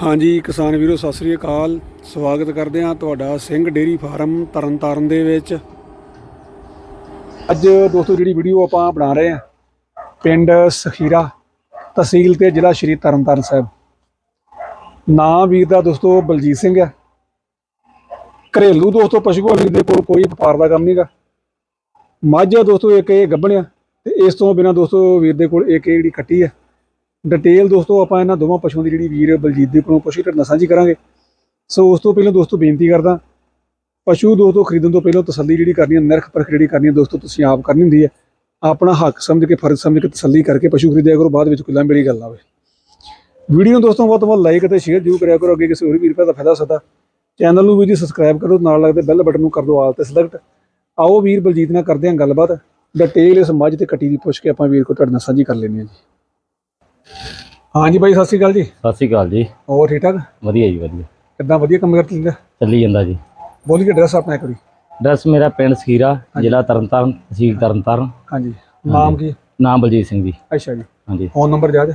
ਹਾਂਜੀ, ਕਿਸਾਨ ਵੀਰੋ, ਸਤਿ ਸ੍ਰੀ ਅਕਾਲ। ਸਵਾਗਤ ਕਰਦੇ ਹਾਂ ਤੁਹਾਡਾ ਸਿੰਘ ਡੇਰੀ ਫਾਰਮ ਤਰਨਤਾਰਨ ਦੇ ਵਿੱਚ। ਅੱਜ ਦੋਸਤੋ, ਜਿਹੜੀ ਵੀਡੀਓ ਆਪਾਂ ਬਣਾ ਰਹੇ ਹਾਂ, ਪਿੰਡ ਸਖੀਰਾ ਤਹਿਸੀਲ ਤੇ ਜ਼ਿਲ੍ਹਾ ਸ਼੍ਰੀ ਤਰਨਤਾਰਨ ਸਾਹਿਬ। ਨਾਂ ਵੀਰ ਦਾ ਦੋਸਤੋ ਬਲਜੀਤ ਸਿੰਘ ਹੈ। ਘਰੇਲੂ ਦੋਸਤੋ, ਪਸ਼ੂ ਪਾਲਣ ਦੇ ਕੋਲ ਕੋਈ ਵਪਾਰ ਦਾ ਕੰਮ ਨਹੀਂਗਾ ਮੱਝ ਆ ਦੋਸਤੋ, ਇੱਕ ਇਹ ਗੱਭਣਿਆ ਤੇ ਇਸ ਤੋਂ ਬਿਨਾ ਦੋਸਤੋ ਵੀਰ ਦੇ ਕੋਲ ਇੱਕ ਇਹ ਜਿਹੜੀ ਕੱਟੀ ਹੈ ਡਿਟੇਲ ਦੋਸਤੋ, ਆਪਾਂ ਇਹਨਾਂ ਦੋਵਾਂ ਪਸ਼ੂਆਂ ਦੀ ਜਿਹੜੀ ਵੀਰ ਬਲਜੀਤ ਦੇ ਕੋਲੋਂ ਪਸ਼ੂ ਤੁਹਾਡੇ ਨਾਲ ਸਾਂਝੀ ਕਰਾਂਗੇ। ਸੋ ਉਸ ਤੋਂ ਪਹਿਲਾਂ ਦੋਸਤੋ, ਬੇਨਤੀ ਕਰਦਾ, ਪਸ਼ੂ ਦੋਸਤੋ, ਖਰੀਦਣ ਤੋਂ ਪਹਿਲਾਂ ਤਸੱਲੀ ਜਿਹੜੀ ਕਰਨੀ ਹੈ, ਨਿਰਖ ਪਰਖ ਜਿਹੜੀ ਕਰਨੀ ਹੈ ਦੋਸਤੋ, ਤੁਸੀਂ ਆਪ ਕਰਨੀ ਹੁੰਦੀ ਹੈ। ਆਪਣਾ ਹੱਕ ਸਮਝ ਕੇ, ਫਰਜ਼ ਸਮਝ ਕੇ ਤਸੱਲੀ ਕਰਕੇ ਪਸ਼ੂ ਖਰੀਦਿਆ ਕਰੋ, ਬਾਅਦ ਵਿੱਚ ਕੋਈ ਲੰਬੜੀ ਗੱਲ ਆਵੇ। ਵੀਡੀਓ ਨੂੰ ਦੋਸਤੋ, ਬਹੁਤ ਬਹੁਤ ਲਾਈਕ ਅਤੇ ਸ਼ੇਅਰ ਜ਼ਰੂਰ ਕਰਿਆ ਕਰੋ, ਅੱਗੇ ਕਿਸੇ ਹੋਰ ਵੀਰ ਭਰਾ ਦਾ ਫਾਇਦਾ ਸਕਦਾ ਚੈਨਲ ਨੂੰ ਵੀ ਜੀ ਸਬਸਕ੍ਰਾਈਬ ਕਰੋ, ਨਾਲ ਲੱਗਦੇ ਬੈਲ ਬਟਨ ਨੂੰ ਕਰ ਦਿਓ, ਆਲ ਤੇ ਸਿਲੈਕਟ ਆਓ ਵੀਰ ਬਲਜੀਤ ਨਾਲ ਕਰਦੇ ਹਾਂ ਗੱਲਬਾਤ। ਡਿਟੇਲ ਇਸ ਮੱਝ ਤੇ ਕੱਟੀ ਦੀ ਪੁੱਛ ਕੇ ਆਪਾਂ ਵੀਰ ਕੋ ਤੁਹਾਡੇ ਨਾਲ ਸਾਂਝੀ ਕਰ ਲੈਂਦੇ ਹਾਂ ਜੀ। ਹਾਂਜੀ ਬਾਈ ਸਤਿ ਸ਼੍ਰੀ ਅਕਾਲ ਜੀ। ਸਤਿ ਸ਼੍ਰੀ ਅਕਾਲ ਜੀ। ਹੋਰ ਠੀਕ ਠਾਕ? ਵਧੀਆ ਜੀ ਵਧੀਆ। ਕਿੱਦਾਂ ਵਧੀਆ ਕੰਮ ਕਰ ਲੈਂਦਾ ਚੱਲੀ ਜਾਂਦਾ ਜੀ। ਬੋਲੀਏ ਐਡਰੈਸ ਆਪਣਾ ਇੱਕ ਵਾਰੀ। ਡਰੈਸ ਮੇਰਾ ਪਿੰਡ ਸਖੀਰਾ ਜ਼ਿਲ੍ਹਾ ਤਰਨਤਾਰਨ ਤਹਿਸੀਲ ਤਰਨਤਾਰਨ। ਹਾਂਜੀ। ਨਾਮ ਕੀ? ਨਾਮ ਬਲਜੀਤ ਸਿੰਘ ਜੀ। ਅੱਛਾ ਜੀ। ਹਾਂਜੀ। ਫੋਨ ਨੰਬਰ ਯਾਦ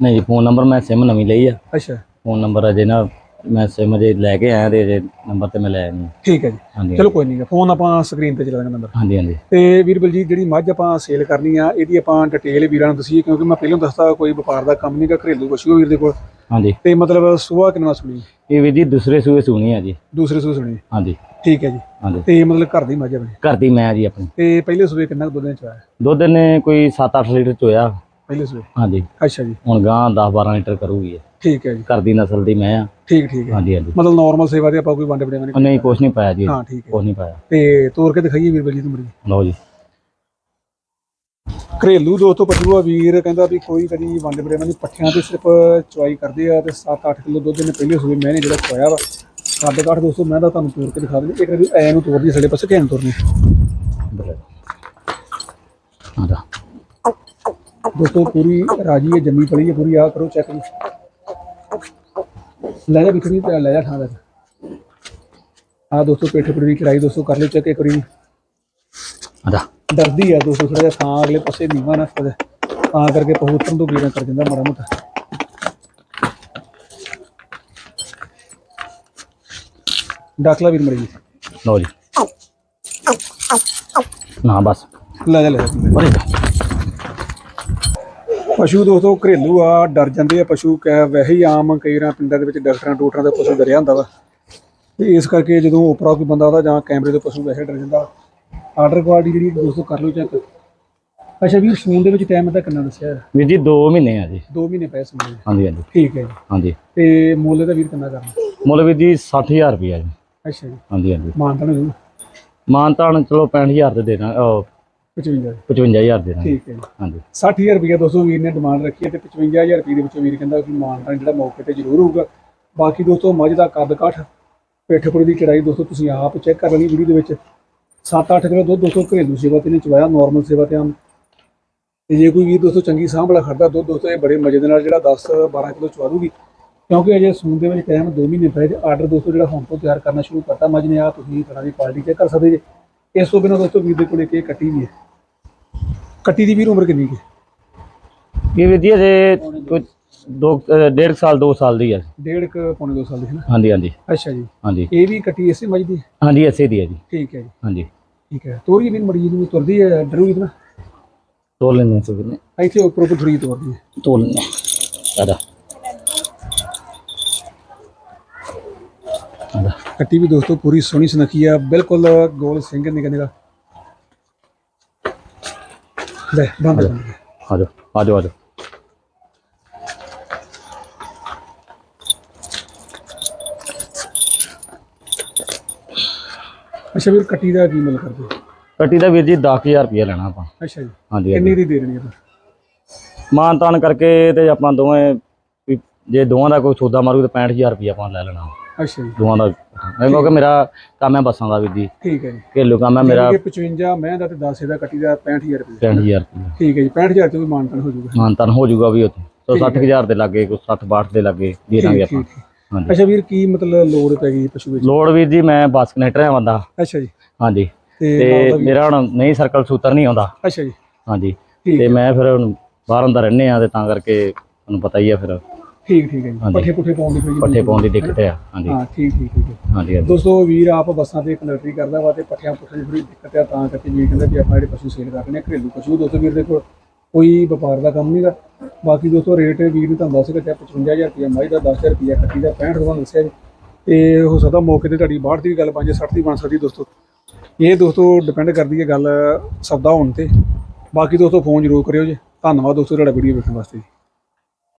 ਨਹੀਂ ਫੋਨ ਨੰਬਰ ਮੈਂ ਸਿਮ ਨਵੀਂ ਲਈ ਆ। ਅੱਛਾ। ਫੋਨ ਨੰਬਰ ਅਜੇ ਨਾ ਮੈਂ ਸਿਮ ਜੇ ਲੈ ਕੇ ਆਇਆ ਤੇ ਨੰਬਰ ਤੇ ਮੈਂ ਲੈ ਨਹੀਂ ਠੀਕ ਹੈ ਜੀ। ਹਾਂਜੀ ਚਲੋ ਕੋਈ ਨਹੀਂ ਫੋਨ ਆਪਾਂ ਸਕਰੀਨ ਤੇ ਚਲਾ ਦਾਂਗੇ ਨੰਬਰ ਹਾਂਜੀ ਹਾਂਜੀ। ਤੇ ਵੀਰ ਬਲਜੀਤ ਜਿਹੜੀ ਮੱਝ ਆਪਾਂ ਸੇਲ ਕਰਨੀ ਆ ਇਹਦੀ ਆਪਾਂ ਡਿਟੇਲ ਵੀਰਾਂ ਨੂੰ ਦਸੀਏ ਕਿਉਂਕਿ ਮੈਂ ਪਹਿਲਾਂ ਦੱਸਦਾ ਕੋਈ ਵਪਾਰ ਦਾ ਕੰਮ ਨਹੀਂਗਾ ਘਰੇਲੂ ਪਸ਼ੂ ਆ ਵੀਰ ਦੇ ਕੋਲ। ਹਾਂਜੀ। ਤੇ ਮਤਲਬ ਸੁਆ ਕਿੰਨਾ ਸੁਣੀ? ਇਹ ਵੀ ਜੀ ਦੂਸਰੇ ਸੂਏ ਸੁਣੀ ਆ ਜੀ। ਦੂਸਰੇ ਸੂਏ ਸੁਣੀ। ਹਾਂਜੀ। ਠੀਕ ਹੈ ਜੀ। ਹਾਂਜੀ। ਤੇ ਮਤਲਬ ਘਰ ਦੀ ਮੱਝ ਆ ਬਣੀ ਘਰ ਦੀ ਮੈਂ ਜੀ ਆਪਣੀ। ਤੇ ਪਹਿਲੇ ਸੂਏ ਕਿੰਨਾ ਕੁ ਦੁੱਧ ਨੇ ਚਵਾਇਆ ਦੁੱਧ ਨੇ ਕੋਈ 7-8 ਲੀਟਰ ਚੋਇਆ ਪਹਿਲੇ ਸੂਏ? ਹਾਂਜੀ। ਅੱਛਾ ਜੀ। ਹੁਣ ਗਾਂ 10-12 ਲੀਟਰ ਕਰੂਗੀ ਇਹ। ਠੀਕ ਹੈ ਜੀ। ਘਰ ਦੀ ਨਸਲ ਦੀ ਮੈਂ ਆ। ਠੀਕ ਠੀਕ ਹੈ। ਹਾਂਜੀ ਹਾਂਜੀ। ਮਤਲਬ ਨਾਰਮਲ ਸੇਵਾ ਤੇ ਆਪਾਂ ਕੋਈ ਵੰਡ ਵਡੇਵੇਂ ਉਹ ਨਹੀਂ ਕੁਛ ਨਹੀਂ ਪਾਇਆ ਜੀ। ਹਾਂ ਠੀਕ ਹੈ। ਕੁਛ ਨਹੀਂ ਪਾਇਆ। ਤੇ ਤੋਰ ਕੇ ਦਿਖਾਈਏ ਵੀਰ ਬਲਜੀਤ ਨੂੰ ਮੜੀ ਲਓ ਜੀ। ਘਰੇਲੂ ਦੋਸਤੋ ਪਸ਼ੂ ਆ ਵੀਰ ਕਹਿੰਦਾ ਵੀ ਕੋਈ ਕਦੀ ਵੰਡ ਵਡੇਵੇਂ ਨਹੀਂ। ਪੱਠਿਆਂ ਤੇ ਸਿਰਫ ਚਵਾਈ ਕਰਦੇ ਆ ਤੇ 7-8 ਕਿਲੋ ਦੁੱਧ ਨੇ ਪਹਿਲੇ ਸੂਏ ਮੈਨੇ ਜਿਹੜਾ ਖਵਾਇਆ ਵਾ। ਸਾਡੇ ਕਾਠ ਦੋਸਤੋ ਮੈਂ ਤਾਂ ਤੁਹਾਨੂੰ ਤੋਰ ਕੇ ਦਿਖਾ ਦਿੰਦੀ। ਇੱਕ ਵਾਰੀ ਐ ਨੂੰ ਤੋਰਦੀ ਸਾਡੇ ਪਾਸੇ ਘੈਨ ਤੋਰਨੀ। ਆਦਾ ਦੋਸਤੋ ਪੂਰੀ ਰਾਜੀ ਹੈ ਜੰਮੀ ਪਲੀ ਹੈ ਪੂਰੀ ਆ ਕਰੋ ਚੈੱਕ ਲੈ ਜਾ ਬਿਖਰੀ ਤੇ ਲੈ ਜਾ ਠਾਂ ਆ ਦੋਸਤੋ ਪੇਠ ਪੂਰੀ ਚੜਾਈ ਦੋਸਤੋ ਕਰ ਲਿਓ ਚੈੱਕ ਇੱਕ ਵਾਰੀ। ਆਦਾ। ਡਰਦੀ ਆ ਦੋਸਤੋ ਥੋੜਾ ਜਿਹਾ ਥਾਂ ਅਗਲੇ ਪਾਸੇ ਨੀਵਾ ਨਾ ਫਦੇ ਤਾਂ ਕਰਕੇ ਪਹੂਤਨ ਤੋਂ ਵੀਰਾਂ ਕਰ ਜਾਂਦਾ ਮਾੜਾ ਮੋਟਾ। ਡਾਕਲਾ ਵੀਰ ਮਰੀ ਲਓ ਜੀ। ਨਾ ਬਸ। ਲੈ ਜਾ ਲੈ ਜਾ। ਪਸ਼ੂ ਦੋਸਤੋ ਘਰੇਲੂ ਆ ਡਰ ਜਾਂਦੇ ਆ ਪਸ਼ੂ। ਕਹਿ ਵੈਸੇ ਹੀ ਆਮ ਕਈ ਰਾਂ ਪਿੰਡਾਂ ਦੇ ਵਿੱਚ ਡਾਕਟਰਾਂ ਡੋਕਟਰਾਂ ਦਾ ਪਸ਼ੂ ਡਰਿਆ ਹੁੰਦਾ ਵਾ। ਤੇ ਇਸ ਕਰਕੇ ਜਦੋਂ ਉਪਰਾ ਕੋਈ ਬੰਦਾ ਆਦਾ ਜਾਂ ਕੈਮਰੇ ਤੋਂ ਪਸ਼ੂ ਵੈਸੇ ਡਰ ਜਾਂਦਾ ਆਰਡਰ ਕੁਆਲਿਟੀ ਜਿਹੜੀ ਦੋਸਤੋ ਕਰ ਲਓ ਚੈੱਕ ਅੱਛਾ ਵੀਰ ਫੋਨ ਦੇ ਵਿੱਚ ਟਾਈਮ ਇਹਦਾ ਕਿੰਨਾ ਦੱਸਿਆ? ਵੀਰ ਜੀ 2 ਮਹੀਨੇ ਆ ਜੀ। 2 ਮਹੀਨੇ ਪਏ ਸਮਝ ਹਾਂਜੀ ਹਾਂਜੀ। ਠੀਕ ਹੈ ਜੀ। ਹਾਂਜੀ। ਤੇ ਮੁੱਲ ਦਾ ਵੀਰ ਕਿੰਨਾ ਕਰਨਾ? ਮੁੱਲ ਵੀਰ ਜੀ 60000 ਰੁਪਇਆ ਜੀ। ਅੱਛਾ ਜੀ। ਹਾਂਜੀ ਹਾਂਜੀ। ਮਾਨਤਨ ਮਾਨਤਾਨ ਚਲੋ 65000 ਦੇ ਦੇਣਾ ਉਹ 55 55000 ਦੇ ਠੀਕ ਹੈ ਜੀ। ਹਾਂਜੀ। 60000 ਰੁਪਏ ਦੋਸਤੋ ਵੀਰ ਨੇ ਡਿਮਾਂਡ ਰੱਖੀ ਹੈ ਤੇ 55000 ਰੁਪਏ ਦੇ ਵਿੱਚੋਂ ਵੀਰ ਕਹਿੰਦਾ ਕਿ ਜਿਹੜਾ ਮੌਕੇ ਤੇ ਜ਼ਰੂਰ ਹੋਊਗਾ। ਬਾਕੀ ਦੋਸਤੋ ਮੱਝ ਦਾ ਕੱਦ ਕਾਠ ਪਿੱਠ ਪੁੜੀ ਦੀ ਚੜਾਈ ਦੋਸਤੋ ਤੁਸੀਂ ਆਪ ਚੈੱਕ ਕਰ ਲੈਣੀ ਵੀਡੀਓ ਦੇ ਵਿੱਚ। 7-8 ਕਿਲੋ ਦੁੱਧ ਦੋਸਤੋ ਘਰੇਲੂ ਸੇਵਾ ਤੇ ਨੇ ਚਵਾਇਆ ਨਾਰਮਲ ਸੇਵਾ ਤੇ ਆਮ। ਤੇ ਜੇ ਕੋਈ ਵੀਰ ਦੋਸਤੋ ਚੰਗੀ ਸਾਂਭ ਵਾਲਾ ਖੜਦਾ ਦੁੱਧ ਦੋਸਤੋ ਇਹ ਬੜੇ ਮਜ਼ੇ ਦੇ ਨਾਲ ਜਿਹੜਾ 10-12 ਕਿਲੋ ਚਵਾ ਦੂਗੀ। ਕਿਉਂਕਿ ਅਜੇ ਸੂਨ ਦੇ ਵਿੱਚ ਟਾਈਮ 2 ਮਹੀਨੇ ਪਏ ਤੇ ਆਰਡਰ ਦੋਸਤੋ ਜਿਹੜਾ ਹੁਣ ਤੋਂ ਤਿਆਰ ਕਰਨਾ ਸ਼ੁਰੂ ਕਰਤਾ ਮੱਝ ਨੇ ਆ ਤੁਸੀਂ ਤਰ੍ਹਾਂ ਦੀ ਕੁਆਲਿਟੀ ਚੈੱਕ ਕਰ ਸਕਦੇ ਜੇ। ਇਸ ਤੋਂ ਬਿਨਾਂ ਦੋਸਤੋ ਵੀਰ ਦੇ ਕੋਲੇ ਇੱਕ ਇਹ ਕੱਟੀ ਵੀ ਹੈ। ਕੱਟੀ ਦੀ ਵੀਰ ਉਮਰ ਕਿੰਨੀ ਕੁ ਹੈ? ਇਹ ਵੀਰ ਜੀ ਕੋਈ ਦੋ ਅ, ਡੇਢ ਸਾਲ 2 ਸਾਲ ਦੀ ਹੈ। ਡੇਢ ਕੁ ਪੌਣੇ 2 ਸਾਲ ਦੀ ਹੈ ਨਾ? ਹਾਂਜੀ ਹਾਂਜੀ। ਅੱਛਾ ਜੀ। ਹਾਂਜੀ। ਇਹ ਵੀ ਕੱਟੀ ਇਸੇ ਮੱਝ ਦੀ ਹੈ? ਹਾਂਜੀ ਐਸੇ ਦੀ ਹੈ ਜੀ। ਠੀਕ ਹੈ ਜੀ। ਹਾਂਜੀ। ਠੀਕ ਹੈ। ਤੋਰੀ ਵੀ ਮਰੀਜ਼ ਨੂੰ ਤੁਰਦੀ ਹੈ ਡਰੂਗੀ ਨਾ? ਤੋਲ ਲੈਣੇ ਸੀ ਵੀਰ ਨੇ ਇੱਥੇ ਉੱਪਰ ਉੱਪਰ ਥੋੜੀ ਤੋਰਦੀ ਹੈ? ਤੋਲ ਲੈਣੇ ਆਦਾ ਆਦਾ ਕੱਟੀ ਵੀ ਦੋਸਤੋ ਪੂਰੀ ਸੋਹਣੀ ਸੁਨੱਖੀ ਆ। ਬਿਲਕੁਲ ਗੋਲ ਸਿੰਘ ਨਿਕਾ ਨਿਕਾ ਲੈ ਬੰਦ ਕਰ। ਆ ਜਾਓ ਆ ਅੱਛਾ ਵੀਰ ਕੱਟੀ ਦਾ ਕੀ ਮੁੱਲ ਕਰਦੇ? ਕੱਟੀ ਦਾ ਵੀਰ ਜੀ 10000 ਰੁਪਇਆ ਲੈਣਾ ਆਪਾਂ। ਅੱਛਾ ਜੀ। ਹਾਂਜੀ ਕਿੰਨੀ ਦੀ ਦੇ ਦੇਣੀ ਹੈ ਮਾਨ ਤਾਨ ਕਰਕੇ ਤੇ ਆਪਾਂ ਦੋਵੇਂ ਜੇ ਦੋਵਾਂ ਦਾ ਕੋਈ ਸੌਦਾ ਮਾਰੂ ਤਾਂ 65000 ਰੁਪਇਆ ਆਪਾਂ ਲੈ ਲੈਣਾ। ਅੱਛਾ ਜੀ। ਦੋਵਾਂ ਦਾ। ਇਹ ਕਿਉਂਕਿ ਮੇਰਾ ਕੰਮ ਹੈ ਬੱਸਾਂ ਦਾ ਵੀਰ ਜੀ। ਠੀਕ ਹੈ ਜੀ। ਘਰੇਲੂ ਕੰਮ ਹੈ ਮੇਰਾ। ਮੇਰਾ 55 ਮੈਂ ਦਾ ਤੇ 10 ਦਾ ਕੱਟੀ ਦਾ 65000 ਰੁਪਏ। 65000 ਰੁਪਇਆ ਠੀਕ ਹੈ ਜੀ 65000 ਤੇ ਵੀ ਮਾਨਤਨ ਹੋ ਜਾਊਗਾ। ਮਾਨ ਤਾਨ ਹੋ ਜਾਊਗਾ ਵੀ ਉੱਥੇ। ਸੋ 60000 ਦੇ ਲੱਗੇ ਕੋਈ 60 62 ਦੇ ਲੱਗੇ ਦੇ ਦਾਂਗੇ ਆਪਾਂ। ਅੱਛਾ ਵੀਰ ਕੀ ਮਤਲਬ ਲੋੜ ਪੈ ਗਈ ਪਸ਼ੂ ਵਿੱਚ ਲੋੜ ਵੀਰ ਜੀ ਮੈਂ ਬੱਸ ਕਨੈਕਟਰ ਆ ਬੰਦਾ। ਅੱਛਾ ਜੀ। ਹਾਂਜੀ। ਤੇ ਵੀ- ਮੇਰਾ ਹੁਣ ਨਹੀਂ ਸਰਕਲ ਸੂਤਰ ਨਹੀਂ ਆਉਂਦਾ। ਅੱਛਾ ਜੀ। ਹਾਂਜੀ। ਤੇ ਮੈਂ ਫਿਰ ਬਾਹਰ ਅੰਦਰ ਰਹਿੰਦੇ ਆ ਤੇ ਤਾਂ ਕਰਕੇ ਤੁਹਾਨੂੰ ਪਤਾ ਹੀ ਆ ਫਿਰ। ਠੀਕ ਠੀਕ ਹੈ ਜੀ। ਹਾਂਜੀ। ਪੱਠੇ ਪੁੱਠੇ ਪਾਉਣ ਦੀ ਜਿਹੀ ਪੱਠੇ ਪਾਉਣ ਦੀ ਦਿੱਕਤ ਆ। ਹਾਂਜੀ। ਹਾਂ ਠੀਕ ਠੀਕ ਠੀਕ ਹੈ ਹਾਂਜੀ ਹਾਂਜੀ। ਦੋਸਤੋ ਵੀਰ ਆਪ ਬੱਸਾਂ ਤੇ ਕੰਡਕਟਰੀ ਕਰਦਾ ਵਾ ਤੇ ਪੱਠਿਆਂ ਪੁੱਠਿਆਂ ਦੀ ਥੋੜੀ ਦਿੱਕਤ ਆ ਤਾਂ ਕਰਕੇ ਵੀਰ ਕਹਿੰਦਾ ਵੀ ਆਪਾਂ ਜਿਹੜੇ ਪਸ਼ੂ ਸੇਲ ਕਰਨੇ ਆ ਘਰੇਲੂ ਪਸ਼ੂ। ਦੋਸਤੋ ਵੀਰ ਦੇ ਕੋਲ ਕੋਈ ਵਪਾਰ ਦਾ ਕੰਮ ਨਹੀਂਗਾ ਬਾਕੀ ਦੋਸਤੋ ਰੇਟ ਵੀਰ ਨੇ ਤੁਹਾਨੂੰ ਦੱਸ ਕੇ 55000 ਰੁਪਏ ਮਾਈ ਦਾ 10000 ਰੁਪਏ ਕੱਟੀ ਦਾ 65 ਤੁਹਾਨੂੰ ਦੱਸਿਆ ਜੀ। ਤੇ ਹੋ ਸਕਦਾ ਮੌਕੇ ਤੇ ਤੁਹਾਡੀ 62 ਦੀ ਗੱਲ ਬਣ ਜੇ 60 ਦੀ ਬਣ ਸਕਦੀ ਦੋਸਤੋ। ਇਹ ਦੋਸਤੋ ਡਿਪੈਂਡ ਕਰਦੀ ਹੈ ਗੱਲ ਸੌਦਾ ਹੋਣ ਤੇ। ਬਾਕੀ ਦੋਸਤੋ ਫੋਨ ਜ਼ਰੂਰ ਕਰਿਓ ਜੀ। ਧੰਨਵਾਦ ਦੋਸਤੋ ਤੁਹਾਡਾ ਵੀਡੀਓ ਵੇਖਣ ਵਾਸਤੇ ਜੀ।